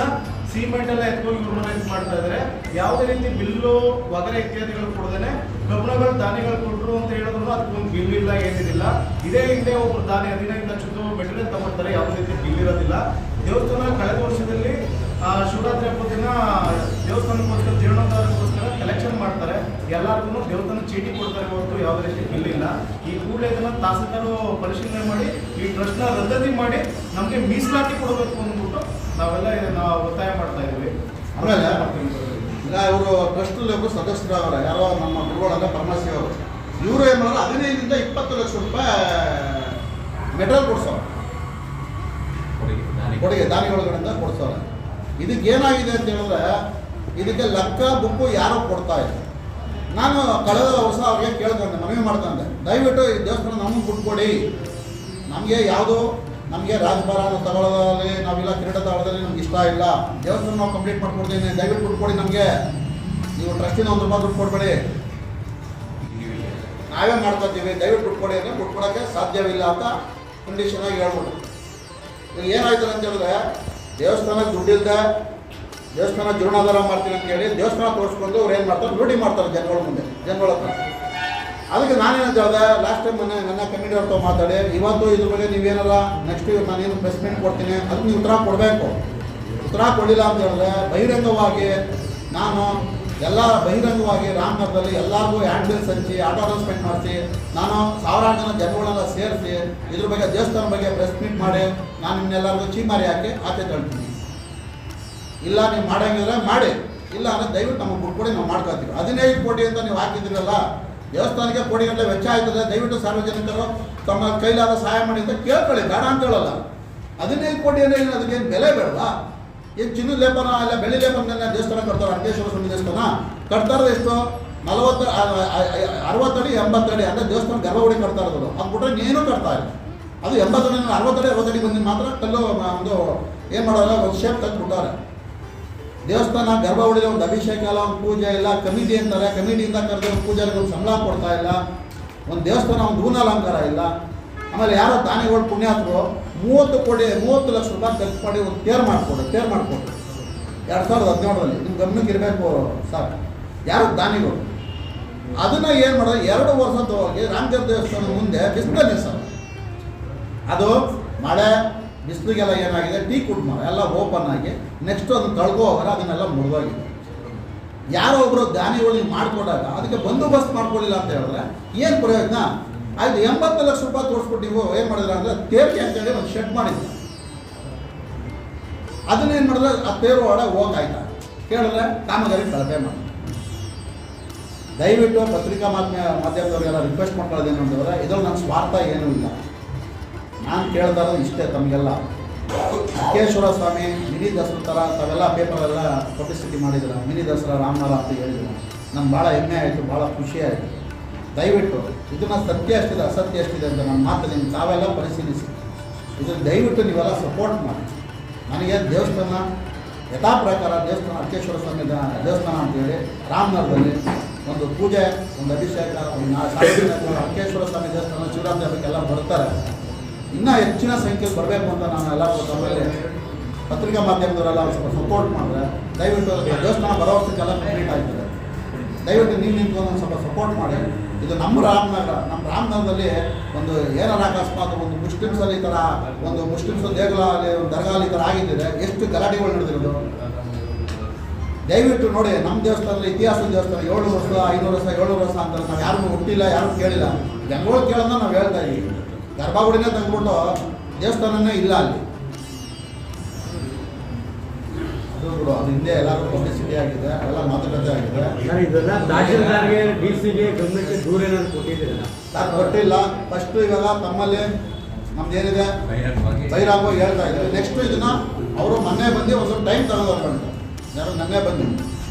ಸಿಮೆಂಟ್ ಎಲ್ಲ ಎತ್ಕೊಂಡು ಯೂಟಿಲೈಸ್ ಮಾಡ್ತಾ ಇದ್ದಾರೆ ಯಾವುದೇ ರೀತಿ ಬಿಲ್ಲು ವಗರೆ ಇತ್ಯಾದಿಗಳು ಕೊಡದೇನೆ ಕಬ್ಬಣಗಳು ದಾನಿಗಳು ಕೊಟ್ಟರು ಅಂತ ಹೇಳಿದ್ರು ಅದಕ್ಕೊಂದು ಬಿಲ್ ಇಲ್ಲ ಏನಿಲ್ಲ ಇದೇ ಹಿಂದೆ ಒಬ್ರು ದಾನಿ ಹದಿನೈದು ಲಕ್ಷದ್ದು ಮೆಟೀರಿಯಲ್ ತಗೊಳ್ತಾರೆ ಯಾವುದೇ ರೀತಿ ಬಿಲ್ ಇರೋದಿಲ್ಲ. ದೇವಸ್ಥಾನ ಕಳೆದ ವರ್ಷದಲ್ಲಿ ಶಿವರಾತ್ರಿ ಹಬ್ಬದ ದಿನ ದೇವಸ್ಥಾನಕ್ಕೋಸ್ಕರ ಜೀರ್ಣೋದ್ಧಾರಕ್ಕೋಸ್ಕರ ಕಲೆಕ್ಷನ್ ಮಾಡ್ತಾರೆ. ಎಲ್ಲರಿಗೂ ದೇವಸ್ಥಾನ ಚೀಟಿ ಕೊಡ್ತಾರೆ ಹೊರತು ಯಾವುದೇ ರೀತಿ ಬಿಲ್ ಇಲ್ಲ. ಈ ಕೂಡಲೇ ಇದನ್ನು ತಾಸಕರು ಪರಿಶೀಲನೆ ಮಾಡಿ ಈ ಟ್ರಸ್ಟ್ನ ರದ್ದತಿ ಮಾಡಿ ನಮಗೆ ಮೀಸಲಾತಿ ಕೊಡಬೇಕು ಅಂದ್ಬಿಟ್ಟು ನಾವೆಲ್ಲ ನಾವು ಒತ್ತಾಯ ಮಾಡ್ತಾ ಇದ್ದೀವಿ. ಆಮೇಲೆ ಈಗ ಇವರು ಟ್ರಸ್ಟಲ್ಲಿ ಒಬ್ಬರು ಸದಸ್ಯರು ಅವರ ಯಾರೋ ನಮ್ಮ ಗುರುಗಳಲ್ಲ ಪರಮಾಸಿ ಅವರು. ಇವರು ಏನು ಮಾಡೋದು ಹದಿನೈದರಿಂದ ಇಪ್ಪತ್ತು ಲಕ್ಷ ರೂಪಾಯಿ ಮೆಟೀರಿಯಲ್ ಕೊಡ್ಸೋರು. ಕೊಡುಗೆ ದಾನಿಗಳಿಂದ ಕೊಡ್ಸೋರೆ. ಇದಕ್ಕೆ ಏನಾಗಿದೆ ಅಂತ ಹೇಳಿದ್ರೆ, ಇದಕ್ಕೆ ಲೆಕ್ಕ, ಬುಕ್ಕು ಯಾರೋ ಕೊಡ್ತಾ ಇಲ್ಲ ನಾನು ಕಳೆದ ವರ್ಷ ಅವ್ರಿಗೆ ಕೇಳ್ಕೊಂಡೆ ಮನವಿ ಮಾಡ್ಕೊಂಡೆ ದಯವಿಟ್ಟು ಈ ದೇವಸ್ಥಾನ ನಮಗೆ ಬಿಟ್ಕೊಡಿ. ನಮಗೆ ಯಾವುದು, ನಮಗೆ ರಾಜಭಾರ ತಗೊಳ್ಳೋದಲ್ಲಿ ನಾವೆಲ್ಲ ಕ್ರೀಡಾ ತಗೊಳ್ಳೋದಲ್ಲಿ ನಮ್ಗೆ ಇಷ್ಟ ಇಲ್ಲ. ದೇವಸ್ಥಾನ ನಾವು ಕಂಪ್ಲೀಟ್ ಮಾಡ್ಕೊಡ್ತೀನಿ. ದಯವಿಟ್ಟು ಬಿಟ್ಕೊಡಿ ನಮಗೆ. ನೀವು ಟ್ರಸ್ಟಿನ ಒಂದು ರೂಪಾಯಿ ದುಡ್ಡು ಕೊಡಬೇಡಿ. ನಾವೇ ಮಾಡ್ಕೊತೀವಿ ದಯವಿಟ್ಟು ಬಿಟ್ಕೊಡಿ ಅಂದರೆ ಬಿಟ್ಕೊಡೋಕ್ಕೆ ಸಾಧ್ಯವಿಲ್ಲ ಅಂತ ಕಂಡೀಷನಾಗಿ ಹೇಳ್ಬೋದು. ಏನಾಯ್ತು ಅಂತ ಹೇಳಿದ್ರೆ ದೇವಸ್ಥಾನಕ್ಕೆ ದುಡ್ಡಿಲ್ದ ದೇವಸ್ಥಾನ ಜೀರ್ಣೋದ್ಧಾರ ಮಾಡ್ತೀನಿ ಅಂತ ಹೇಳಿ ದೇವಸ್ಥಾನ ತೋರಿಸ್ಕೊಂಡು ಅವ್ರು ಏನು ಮಾಡ್ತಾರೆ? ಲೂಟಿ ಮಾಡ್ತಾರೆ ಜನಗಳ ಮುಂದೆ, ಜನಗಳ ಹತ್ರ. ಅದಕ್ಕೆ ನಾನೇನು ಹೇಳ್ದೆ ಲಾಸ್ಟ್ ಟೈಮ್ ಮೊನ್ನೆ ನನ್ನ ಕಮಿಟಿ ಅವ್ರతో ಮಾತಾಡಿ, ಇವತ್ತು ಇದ್ರ ಬಗ್ಗೆ ನೀವೇನಲ್ಲ ನೆಕ್ಸ್ಟ್ ನಾನೇನು ಪ್ರೆಸ್ ಮೀಟ್ ಕೊಡ್ತೀನಿ, ಅದಕ್ಕೆ ನೀವು ಉತ್ತರ ಕೊಡಬೇಕು. ಉತ್ತರ ಕೊಡಲಿಲ್ಲ ಅಂತ ಹೇಳಿದ್ರೆ ಬಹಿರಂಗವಾಗಿ ನಾನು ಎಲ್ಲ ಬಹಿರಂಗವಾಗಿ ರಾಮನಗರದಲ್ಲಿ ಎಲ್ಲರಿಗೂ ಆ್ಯಂಬುಲೆನ್ಸ್ ಹಂಚಿ ಆಟೋ ಅನೌನ್ಸ್ಮೆಂಟ್ ಮಾಡಿಸಿ, ನಾನು ಸಾವಿರಾರು ಜನ ಜನಗಳನ್ನ ಸೇರಿಸಿ, ಇದ್ರ ಬಗ್ಗೆ ದೇವಸ್ಥಾನ ಬಗ್ಗೆ ಪ್ರೆಸ್ ಮೀಟ್ ಮಾಡಿ, ನಾನು ನಿಮ್ಮೆಲ್ಲರಿಗೂ ಚೀಮಾರಿ ಹಾಕಿ ಆಚೆ ತಳ್ತೀನಿ ಇಲ್ಲ ನೀವು ಮಾಡೋಂಗಿದ್ರೆ ಮಾಡಿ. ಇಲ್ಲ ಅಂದರೆ ದಯವಿಟ್ಟು ನಮಗೆ ಬಿಟ್ಕೊಡಿ ನಾವು ಮಾಡ್ಕೊತೀವಿ. ಹದಿನೈದು ಕೋಟಿ ಅಂತ ನೀವು ಹಾಕಿದ್ರಲ್ಲ, ದೇವಸ್ಥಾನಕ್ಕೆ ಕೋಟಿ ಗಂಟೆ ವೆಚ್ಚ ಆಯ್ತದೆ, ದಯವಿಟ್ಟು ಸಾರ್ವಜನಿಕರು ತಮ್ಮ ಕೈಲಾದ ಸಹಾಯ ಮಾಡಿ ಅಂತ ಕೇಳ್ಕೊಳ್ಳಿ, ಬೇಡ ಅಂತ ಹೇಳಲ್ಲ. ಹದಿನೈದು ಕೋಟಿ ಅಂದರೆ ಅದಕ್ಕೇನು ಬೆಲೆ ಬೇಡವಾ? ಏನು ಚಿನ್ನದ ಲೇಪನ ಇಲ್ಲ ಬೆಳ್ಳಿ ಲೇಪನ ದೇವಸ್ಥಾನ ಕಟ್ತಾರೆ ಅರ್ಕೇಶ್ವರ ಸ್ವಾಮಿ ದೇವಸ್ಥಾನ. ಕಟ್ತಾ ಇರೋದು ಎಷ್ಟು? ನಲವತ್ತು ಅರವತ್ತಡಿ ಎಂಬತ್ತಡಿ ಅಂದರೆ ದೇವಸ್ಥಾನ ಗರ್ಭಗುಡಿ ಕಟ್ತಾ ಇರೋದು ಅದು ಬಿಟ್ಟರೆ ಇನ್ನೇನು ಕಟ್ತಾ ಇಲ್ಲ. ಅದು ಎಂಬತ್ತಡಿ ಅರವತ್ತಡಿ ಅರವತ್ತಡಿ ಬಂದಿದ್ದು ಮಾತ್ರ ಕಲ್ಲು ಒಂದು ಏನು ಮಾಡೋಲ್ಲ, ಒಂದು ಶೇಪ್ ಬಿಟ್ಟಾರೆ. ದೇವಸ್ಥಾನ ಗರ್ಭಗುಡಿ ಒಂದು ಅಭಿಷೇಕ ಇಲ್ಲ ಒಂದು ಪೂಜೆ ಇಲ್ಲ, ಕಮಿಟಿ ಅಂತಾರೆ. ಕಮಿಟಿಯಿಂದ ಕರೆದು ಒಂದು ಪೂಜಾರಿಗೆ ಒಂದು ಸಂಬಳ ಕೊಡ್ತಾ ಇಲ್ಲ. ಒಂದು ದೇವಸ್ಥಾನ, ಒಂದು ಹೂನಾಲಂಕಾರ ಇಲ್ಲ. ಆಮೇಲೆ ಯಾರೋ ದಾನಿಗಳು ಪುಣ್ಯಾತ್ರು ಮೂವತ್ತು ಕೋಟಿ, ಮೂವತ್ತು ಲಕ್ಷ ರೂಪಾಯಿ ಖರ್ಚು ಮಾಡಿ ಒಂದು ತೇರು ಮಾಡಿಕೊಡು ತೇರು ಮಾಡಿಕೊಡು. ಎರಡು ಸಾವಿರದ ಹದಿನೇಳರಲ್ಲಿ. ನಿಮ್ಮ ಗಮನಕ್ಕೆ ಇರಬೇಕು ಸರ್ ಯಾರು ದಾನಿಗಳು? ಅದನ್ನು ಏನು ಮಾಡೋದು? ಎರಡು ವರ್ಷದ ಹೋಗಿ ರಾಮದೇವ ದೇವಸ್ಥಾನ ಮುಂದೆ ಬಿಸಿಲು ಸರ್ ಅದು ಮಳೆ, ಬಿಸಿಲಿಗೆಲ್ಲ ಏನಾಗಿದೆ? ಟೀ ಕುಡ್ ಮರ, ಎಲ್ಲ ಓಪನ್ ಆಗಿ ನೆಕ್ಸ್ಟ್ ಅದನ್ನು ಕಳ್ಕೊ ಹೋಗಾರ ಅದನ್ನೆಲ್ಲ ಮುರಿದೋಗಿದೆ ಯಾರೋ ಒಬ್ಬರು ದಾನಿಗಳು ಮಾಡ್ಕೊಂಡಾಗ ಅದಕ್ಕೆ ಬಂದೋಬಸ್ತ್ ಮಾಡ್ಕೊಳ್ಳಿಲ್ಲ ಅಂತ ಹೇಳಿದ್ರೆ ಏನು ಪ್ರಯೋಜನ? ಆಯ್ತು ಎಂಬತ್ತು ಲಕ್ಷ ರೂಪಾಯಿ ತೋರಿಸ್ಬಿಟ್ಟು ನೀವು ಏನು ಮಾಡಿದ್ರೆ ಅಂದರೆ ತೇರಿಗೆ ಅಂತೇಳಿ ಒಂದು ಶೆಡ್ ಮಾಡಿದ್ರು. ಅದನ್ನೇನು ಮಾಡಿದ್ರೆ ಆ ತೇರು ಆಡ ಹೋಗಾಯ್ತಾ ಕೇಳಿದ್ರೆ ಕಾಮಗಾರಿ ಕಳಪೆ ಮಾಡಿ ದಯವಿಟ್ಟು ಪತ್ರಿಕಾ ಮಾಧ್ಯಮ ಮಾಧ್ಯಮದವರಿಗೆಲ್ಲ ರಿಕ್ವೆಸ್ಟ್ ಮಾಡ್ಕೊಳ್ಳೋದೇನು ಅಂತಂದ್ರೆ ಇದ್ರಲ್ಲಿ ನನ್ನ ಸ್ವಾರ್ಥ ಏನೂ ಇಲ್ಲ. ನಾನು ಕೇಳ್ತಾ ಇರೋದು ಇಷ್ಟೇ ತಮಗೆಲ್ಲ. ಕೇಶವರ ಸ್ವಾಮಿ, ಮಿನಿ ದಸರಾ ಥರ ತಾವೆಲ್ಲ ಪೇಪರೆಲ್ಲ ಪಬ್ಲಿಸಿಟಿ ಮಾಡಿದ್ರು ಮಿನಿ ದಸರಾ, ರಾಮನಾಥ ಅಂತ ಹೇಳಿದ್ರು ನಮ್ಗೆ ಭಾಳ ಹೆಮ್ಮೆ ಆಯಿತು, ಭಾಳ ಖುಷಿ ಆಯಿತು. ದಯವಿಟ್ಟು ಇದನ್ನ ಸತ್ಯ ಎಷ್ಟಿದೆ, ಅಸತ್ಯ ಎಷ್ಟಿದೆ ಅಂತ ನನ್ನ ಮಾತು ನಿಮ್ಗೆ ತಾವೆಲ್ಲ ಪರಿಶೀಲಿಸಿ. ಇದನ್ನು ದಯವಿಟ್ಟು ನೀವೆಲ್ಲ ಸಪೋರ್ಟ್ ಮಾಡಿ. ನನಗೆ ದೇವಸ್ಥಾನ, ಯಥಾ ಪ್ರಕಾರ ದೇವಸ್ಥಾನ ಅರ್ಕೇಶ್ವರ ಸ್ವಾಮಿ ದೇವಸ್ಥಾನ ಅಂತೇಳಿ ರಾಮನಗರದಲ್ಲಿ ಒಂದು ಪೂಜೆ, ಒಂದು ಅಭಿಷೇಕ, ಒಂದು ಅಕ್ಕೇಶ್ವರ ಸ್ವಾಮಿ ದೇವಸ್ಥಾನ, ಶಿವರಾತ್ರಿ ಹಬ್ಬಕ್ಕೆಲ್ಲ ಬರ್ತಾರೆ. ಇನ್ನೂ ಹೆಚ್ಚಿನ ಸಂಖ್ಯೆಯಲ್ಲಿ ಬರಬೇಕು ಅಂತ ನಾನು ಎಲ್ಲ ತಮ್ಮಲ್ಲಿ ಪತ್ರಿಕಾ ಮಾಧ್ಯಮದವರೆಲ್ಲ ಸ್ವಲ್ಪ ಸಪೋರ್ಟ್ ಮಾಡಿದ್ರೆ ದಯವಿಟ್ಟು ದೇವಸ್ಥಾನ ಬರೋ ಕಂಪ್ಲೀಟ್ ಆಗ್ತದೆ ದಯವಿಟ್ಟು ನೀವು ನಿಂತು ಒಂದು ಸ್ವಲ್ಪ ಸಪೋರ್ಟ್ ಮಾಡಿ. ಇದು ನಮ್ಮ ರಾಮನಗರ, ನಮ್ಮ ರಾಮನಗರದಲ್ಲಿ ಒಂದು ಏನಾರ ಅಕಸ್ಮಾತ್ ಒಂದು ಮುಸ್ಲಿಮ್ಸಲ್ಲಿ ಈ ಥರ ಒಂದು ಮುಸ್ಲಿಮ್ಸ್ ದೇಗುಲ ಒಂದು ದರ್ಗಾ ಈ ಥರ ಆಗಿದ್ದರೆ ಎಷ್ಟು ಗಲಾಟೆಗಳು ನಡೆದಿರೋದು? ದಯವಿಟ್ಟು ನೋಡಿ, ನಮ್ಮ ದೇವಸ್ಥಾನದಲ್ಲಿ ಇತಿಹಾಸದ ದೇವಸ್ಥಾನ, ಏಳು ವರ್ಷ, ಐನೂರು ವರ್ಷ ಏಳ್ನೂರು ವರ್ಷ ಅಂತ ನಾವು ಯಾರು ಹುಟ್ಟಿಲ್ಲ ಯಾರು ಕೇಳಿಲ್ಲ. ಜನಗಳು ಕೇಳೋದನ್ನ ನಾವು ಹೇಳ್ತಾ ಇದ್ದೀವಿ ಗರ್ಭಗುಡಿನೇ ತಂದ್ಬಿಟ್ಟು ದೇವಸ್ಥಾನನೇ ಇಲ್ಲ ಅಲ್ಲಿ. ಅದು ಅದು ಹಿಂದೆ ಎಲ್ಲರೂ ಪಬ್ಲಿಸಿಟಿ ಆಗಿದೆ ಎಲ್ಲ ಮಾತುಕತೆ ಆಗಿದೆ. ತಹಶೀಲ್ದಾರ್ಗೆ ಡಿ ಸಿಗೆ ದೂರ ಏನಾದ್ರು ಕೊಟ್ಟಿದ್ದೀರಲ್ಲ ಸರ್ ಕೊಟ್ಟಿಲ್ಲ. ಫಸ್ಟ್ ಇವಾಗ ತಮ್ಮಲ್ಲಿ ನಮ್ದೇನಿದೆ? ಬೈರಾಗೋ ಹೇಳ್ತಾ ಇದ್ದಾರೆ. ನೆಕ್ಸ್ಟ್ ಇದನ್ನ ಅವರು ಮೊನ್ನೆ ಬಂದು ಒಂದು ಸ್ವಲ್ಪ ಟೈಮ್ ತಗೊಂಡು ಯಾರು ನನ್ನೇ ಬಂದು.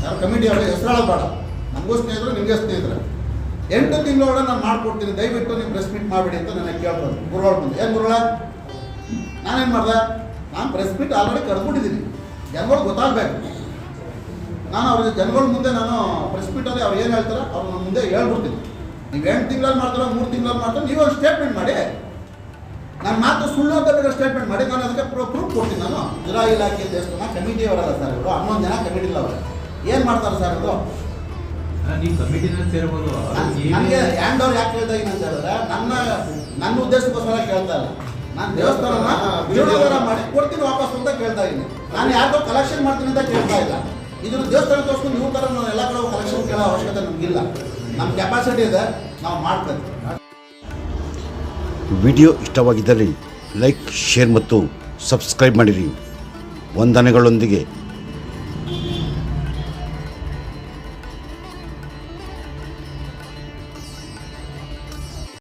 ಯಾರು ಕಮಿಟಿ ಅವರು ಹೆಸರಾಳ ಬೇಡ ನಮಗೂ ಸ್ನೇಹಿತರು ನಿಮಗೆ ಸ್ನೇಹಿತರೆ. ಎಂಟು ತಿಂಗಳೊಳಗೆ ನಾನು ಮಾಡ್ಕೊಡ್ತೀನಿ. ದಯವಿಟ್ಟು ನೀವು ಪ್ರೆಸ್ ಮೀಟ್ ಮಾಡಿಬಿಡಿ ಅಂತ ನನಗೆ ಕೇಳ್ಬೋದು ಗುರುಗಳು ಬಂದು. ಏನು ಗುರುಗಳ ನಾನೇನು ಮಾಡ್ದೆ? ನಾನು ಪ್ರೆಸ್ ಮೀಟ್ ಆಲ್ರೆಡಿ ಕರ್ಬಿಟ್ಟಿದ್ದೀನಿ ಜನಗಳು ಗೊತ್ತಾಗಬೇಕು. ನಾನು ಅವ್ರಿಗೆ ಜನಗಳ ಮುಂದೆ ನಾನು ಪ್ರೆಸ್ ಮೀಟಲ್ಲಿ ಅವ್ರು ಏನು ಹೇಳ್ತಾರೆ ಅವ್ರು ನನ್ನ ಮುಂದೆ ಹೇಳ್ಬಿಡ್ತೀನಿ. ನೀವು ಎಂಟು ತಿಂಗಳಲ್ಲಿ ಮಾಡ್ತಾರೋ ಮೂರು ತಿಂಗಳಲ್ಲಿ ಮಾಡ್ತಾರೆ ನೀವು ಒಂದು ಸ್ಟೇಟ್ಮೆಂಟ್ ಮಾಡಿ. ನನ್ನ ಮಾತು ಸುಳ್ಳು ಅಂತ ಬೇರೆ ಸ್ಟೇಟ್ಮೆಂಟ್ ಮಾಡಿ ನಾನು ಅದಕ್ಕೆ ಪ್ರೂಫ್ ಕೊಡ್ತೀನಿ ನಾನು. ಜಿಲ್ಲಾ ಇಲಾಖೆ ದೇವಸ್ಥಾನ ಕಮಿಟಿಯವರಲ್ಲ ಸರ್ ಇವರು ಹನ್ನೊಂದು ಜನ ಕಮಿಟಿ ಇಲ್ಲ ಅವರು. ಏನು ಮಾಡ್ತಾರೆ ಸರ್ ಇವರು? ನೀವು ಕಮಿಟಿನಲ್ಲಿ ಸೇರ್ಬೋದು. ನನಗೆ ಹ್ಯಾಂಡ್ ಓವರ್ ಯಾಕೆ ಹೇಳ್ತಾ ಇದ್ದೀನಿ ಅಂತ ಹೇಳಿದ್ರೆ ನನ್ನ ನನ್ನ ಉದ್ದೇಶಕ್ಕೋಸ್ಕರ ಕೇಳ್ತಾ ಇಲ್ಲ. ನಾನು ದೇವಸ್ಥಾನನ ಜೀರ್ಣೋದ್ಧಾರ ಮಾಡಿ, ಕೊಡ್ತೀನಿ ವಾಪಸ್ ಅಂತ ಕೇಳ್ತಾ ಇದ್ದೀನಿ. ನಾನು ಯಾರಿಗೋ ಕಲೆಕ್ಷನ್ ಮಾಡ್ತೀನಿ ಅಂತ ಕೇಳ್ತಾ ಇಲ್ಲ. ಇದನ್ನು ದೇವಸ್ಥಾನಕ್ಕೋಸ್ಕರ ನೀವು ಥರ ನಾನು ಎಲ್ಲ ಕಡೆ ಕಲೆಕ್ಷನ್ ಕೇಳೋ ಅವಶ್ಯಕತೆ ನಮಗಿಲ್ಲ. ನಮ್ಮ ಕೆಪಾಸಿಟಿ ಇದೆ, ನಾವು ಮಾಡ್ಬೇಕು ವಿಡಿಯೋ ಇಷ್ಟವಾಗಿದ್ದಲ್ಲಿ ಲೈಕ್, ಶೇರ್ ಮತ್ತು ಸಬ್ಸ್ಕ್ರೈಬ್ ಮಾಡಿರಿ. ವಂದನೆಗಳೊಂದಿಗೆ